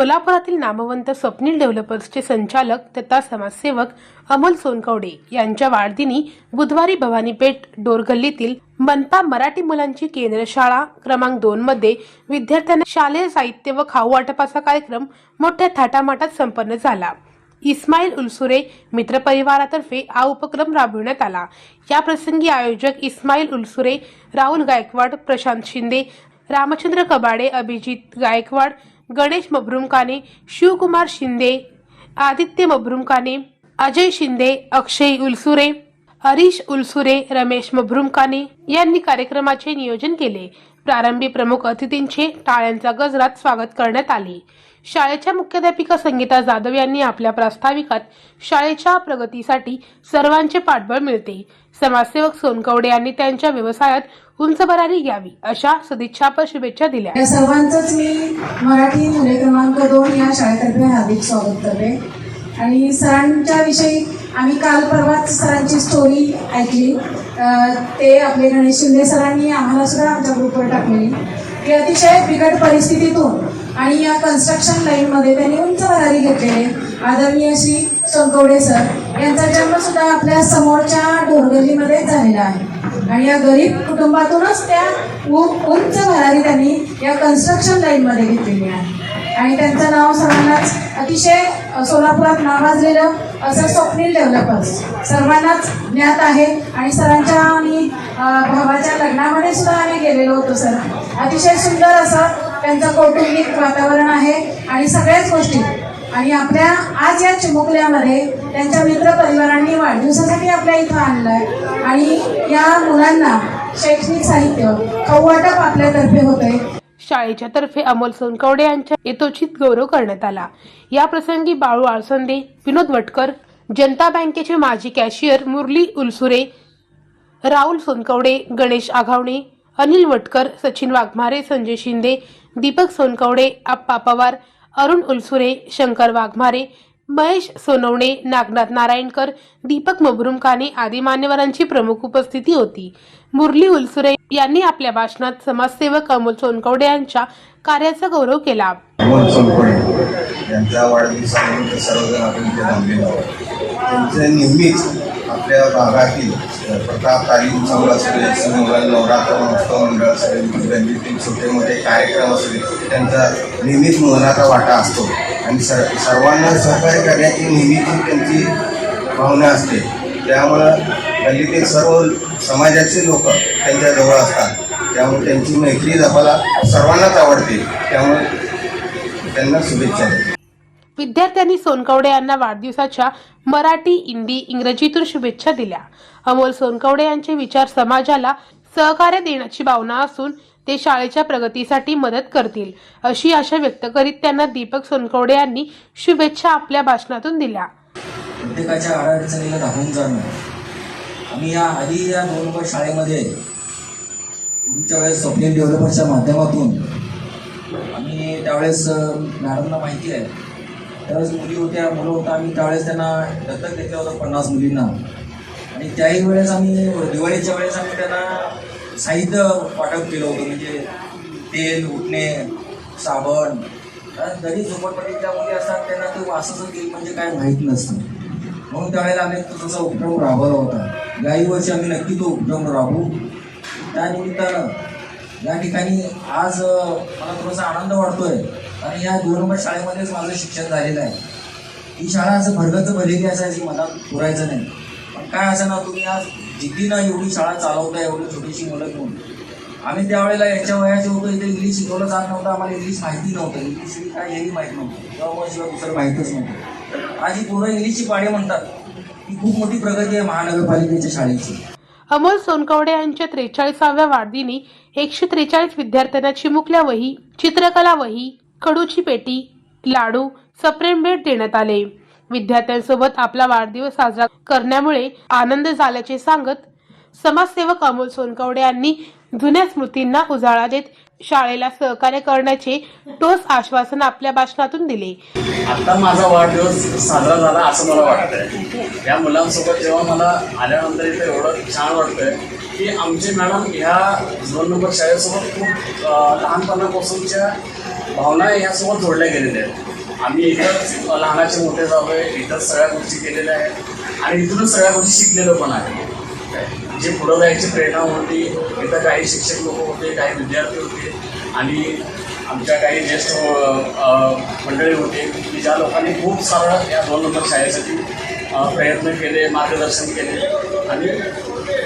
सोलापुरातील नामवंत स्वप्नील डेव्हलपर्सचे संचालक तथा समाजसेवक अमोल सोनकवडे यांच्या वाढदिनी बुधवारी भवानीपेठ डोरगल्लीतील मनपा मराठी मुलांची केंद्र शाळा क्रमांक दोन मध्ये विद्यार्थ्यांना शालेय साहित्य व खाऊ वाटपाचा कार्यक्रम मोठ्या थाटामाटात संपन्न झाला. इस्माईल उलसुरे मित्रपरिवारातर्फे हा उपक्रम राबविण्यात आला. या प्रसंगी आयोजक इस्माईल उलसुरे राहुल गायकवाड प्रशांत शिंदे रामचंद्र कबाडे अभिजित गायकवाड गणेश मभरुमकाने शिवकुमार शिंदे आदित्य मभरुमकाने अजय शिंदे अक्षय उलसुरे हरीश उलसुरे रमेश मभरुमकाने यांनी कार्यक्रमाचे नियोजन केले. प्रारंभी प्रमुख अतिथींचे टाळ्यांचा गजरात स्वागत करण्यात आले. शाळेच्या मुख्याध्यापिका संगीता जाधव यांनी आपल्या प्रास्ताविकात शाळेच्या प्रगतीसाठी सर्वांचे पाठबळ मिळते. समाजसेवक सोनकवडे यांनी त्यांच्या व्यवसायात उंच भरारी घ्यावी अशा सदिच्छापर शुभेच्छा दिल्या. या सर्वांचंच मी मराठी मुले क्रमांक दोन या शाळेतर्फे हार्दिक स्वागत करते. आणि सरांच्या विषयी आम्ही काल परवाच सरांची स्टोरी ऐकली. ते आपले गणेश शिंदे सरांनी आम्हाला सुद्धा आमच्या ग्रुपवर टाकलेली. की अतिशय बिकट परिस्थितीतून आणि या कन्स्ट्रक्शन लाईनमध्ये त्यांनी उंच भरारी घेतलेले. आदरणीय श्री सोनकवडे सर यांचा जन्मसुद्धा आपल्या समोरच्या डोरगल्लीमध्येच झालेला आहे. आणि या गरीब कुटुंबातूनच त्या उंच भरारी त्यांनी या कन्स्ट्रक्शन लाईनमध्ये घेतलेली आहे. आणि त्यांचं नाव सर्वांनाच अतिशय सोलापुरात नावाजलेलं असं स्वप्नील डेव्हलपर्स. सर्वांनाच ज्ञात आहे. आणि सरांच्या आणि भावाच्या लग्नामध्ये सुद्धा आम्ही गेलेलो होतो सर. अतिशय सुंदर असं त्यांचं कौटुंबिक वातावरण आहे. आणि सगळ्याच गोष्टी. आणि आपल्या आज या चिमुकल्यामध्ये त्यांच्या मित्र परिवारांनी वाढदिवसासाठी आपल्या इथं आणलं आहे आणि या मुलांना शैक्षणिक साहित्य खाऊ वाटप आपल्यातर्फे होतंय. शाळेच्या तर्फे अमोल सोनकवडे यांच्या यथोचित गौरव करण्यात आला. या प्रसंगी बाळू आळसंदे विनोद वटकर जनता बँकेचे माजी कॅशियर मुरली उलसुरे राहुल सोनकवडे गणेश आघावणे अनिल वटकर सचिन वाघमारे संजय शिंदे दीपक सोनकवडे आप्पा पवार अरुण उलसुरे शंकर वाघमारे महेश सोनवणे नागनाथ नारायणकर दीपक मबरुमकाने आदी मान्यवरांची प्रमुख उपस्थिती होती. मुरली उलसुरे यांनी आपल्या भाषणात समाजसेवक अमोल सोनकवडे यांच्या कार्याचा गौरव केला. यांच्या वाढदिवसानिमित्त सर्वजण आपण इथे जमलेलो आहोत. त्यांचे नेहमीच आपल्या भागातील प्रताप तालीम संघ असेल समूह नवरात्र महोत्सव मंडळ असेल गल्लीतील छोटे मोठे कार्यक्रम असेल त्यांचा नेहमीच मोलाचा वाटा असतो. आणि सर सर्वांना सहकार्य करण्याची नेहमीची त्यांची भावना असते. त्यामुळं गल्लीतील सर्व समाजाचे लोक त्यांच्याजवळ असतात. त्यामुळे त्यांची मैत्री जपायला सर्वांनाच आवडते. त्यामुळे त्यांना शुभेच्छा विद्यार्थ्यांनी सोनकवडे यांना वाढदिवसाच्या मराठी हिंदी इंग्रजीतून शुभेच्छा दिल्या. अमोल सोनकवडे यांचे विचार समाजाला सहकार्य देण्याची भावना असून ते शाळेच्या प्रगतीसाठी मदत करतील अशी आशा व्यक्त करीत त्यांना दीपक सोनकवडे यांनी शुभेच्छा आपल्या भाषणातून दिल्या. प्रत्येकाच्या अडचणीला धावून जाणं. आम्ही या आधी या दोन नंबर शाळेमध्ये तुमच्या वेळेस स्वप्नील डेव्हलपरच्या माध्यमातून आम्ही त्यावेळेस अं, मॅडमना माहिती आहे. त्यावेळेस मुली होत्या मुलं होता आम्ही त्यावेळेस त्यांना दत्तक घेतलं होतं पन्नास मुलींना. आणि त्याही वेळेस आम्ही दिवाळीच्या वेळेस आम्ही त्यांना साहित्य वाटप केलं होतं म्हणजे तेल उठणे साबण. कारण जरी झोपडपट्टीच्या मुली असतात त्यांना ते वासाचं तेल म्हणजे काय माहीत नसतं. म्हणून त्यावेळेला आम्ही तो तसा उपक्रम राबवला होता. याही वर्षी आम्ही नक्की तो उपक्रम राबवू. त्यानिमित्तानं या ठिकाणी आज मला थोडासा आनंद वाटतोय. आणि या दोन शाळेमध्येच माझं शिक्षण झालेलं आहे. ही शाळा असं भरगत भलेली असायची मला पुरायचं नाही. पण काय असं ना तुम्ही आज जिद्दीनं एवढी शाळा चालवता एवढी छोटीशी मुलं घेऊन. आम्ही त्यावेळेला याच्या वयाचे होतो इथे इंग्लिश शिकवलं जात नव्हतं आम्हाला इंग्लिश माहिती नव्हतं. इंग्लिश काय हेही माहीत नव्हतं. तेव्हा शिवाय दुसरं माहीतच नव्हतं. आज ही पोरं इंग्लिशची पाडे म्हणतात. ही खूप मोठी प्रगती आहे महानगरपालिकेच्या शाळेची. अमोल सोनकवडे यांच्या त्रेचाळीसाव्या वाढदिनी एकशे त्रेचाळीस विद्यार्थ्यांना चिमुकल्या वही चित्रकला वही कडूची पेटी लाडू सप्रेम भेट देण्यात आले. विद्यार्थ्यांसोबत आपला वाढदिवस साजरा करण्यामुळे आनंद झाल्याचे सांगत समाजसेवक अमोल सोनकवडे यांनी जुन्या स्मृतींना उजाळा देत शाळेला सहकार्य करण्याचे ठोस आश्वासन आपल्या भाषणातून दिले. आता माझा वाढदिवस साजरा झाला असं मला वाटतंय. या मुलांसोबत जेव्हा मला आल्यानंतर इथे एवढं छान वाटतंय की आमची मॅडम ह्या दोन नंबर शाळेसोबत खूप लहानपणापासूनच्या भावना ह्यासोबत जोडल्या गेलेल्या आहेत. आम्ही इथंच लहानाचे मोठे झालो आहे इथंच सगळ्या गोष्टी केलेल्या आहेत आणि इथूनच सगळ्या गोष्टी शिकलेलो पण आहे. जे पुढं जायची प्रेरणा होती इथं काही शिक्षक लोक होते काही विद्यार्थी होते आणि आमच्या काही ज्येष्ठ मंडळी होते की ज्या लोकांनी खूप सारं या दोन नंबर शाळेसाठी प्रयत्न केले मार्गदर्शन केले आणि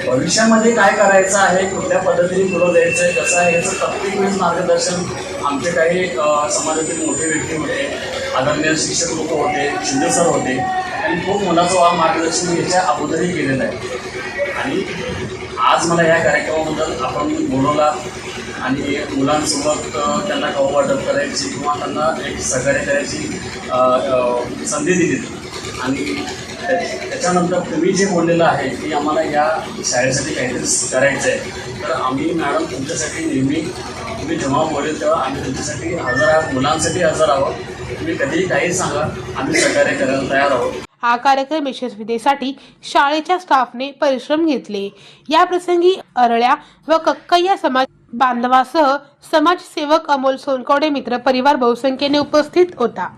भविष्यामध्ये काय करायचं आहे कुठल्या पद्धतीने पुढं जायचं आहे कसं आहे याचं प्रत्येक वेळेस मार्गदर्शन आमचे काही समाजातील मोठे व्यक्ती होते आदरणीय शिक्षक लोक होते शिंदे सर होते आणि खूप मुलाचं वा मार्गदर्शन याच्या अगोदरही केलेलं आहे. आणि आज मला या कार्यक्रमाबद्दल आपण बोलवला आणि मुलांसोबत त्यांना खाऊ वाटप करायची किंवा त्यांना एक सहकार्य करायची संधी दिली. आणि त्याच्यानंतर तुम्ही जे बोललेलं आहे की आम्हाला या शाळेसाठी काहीतरी करायचं आहे तर आम्ही मॅडम तुमच्यासाठी नेहमी तुम्ही जेव्हा बोलेल तेव्हा आम्ही तुमच्यासाठी हजर आहोत मुलांसाठी हजर आहोत. तुम्ही कधीही काही सांगा आम्ही सहकार्य करायला तयार आहोत. हा कार्यक्रम यशस्वीतेसाठी शाळेच्या स्टाफने परिश्रम घेतले. या प्रसंगी अरळ्या व कक्कय्या समाज बांधवासह समाजसेवक अमोल सोनकवडे मित्र परिवार बहुसंख्येने उपस्थित होता.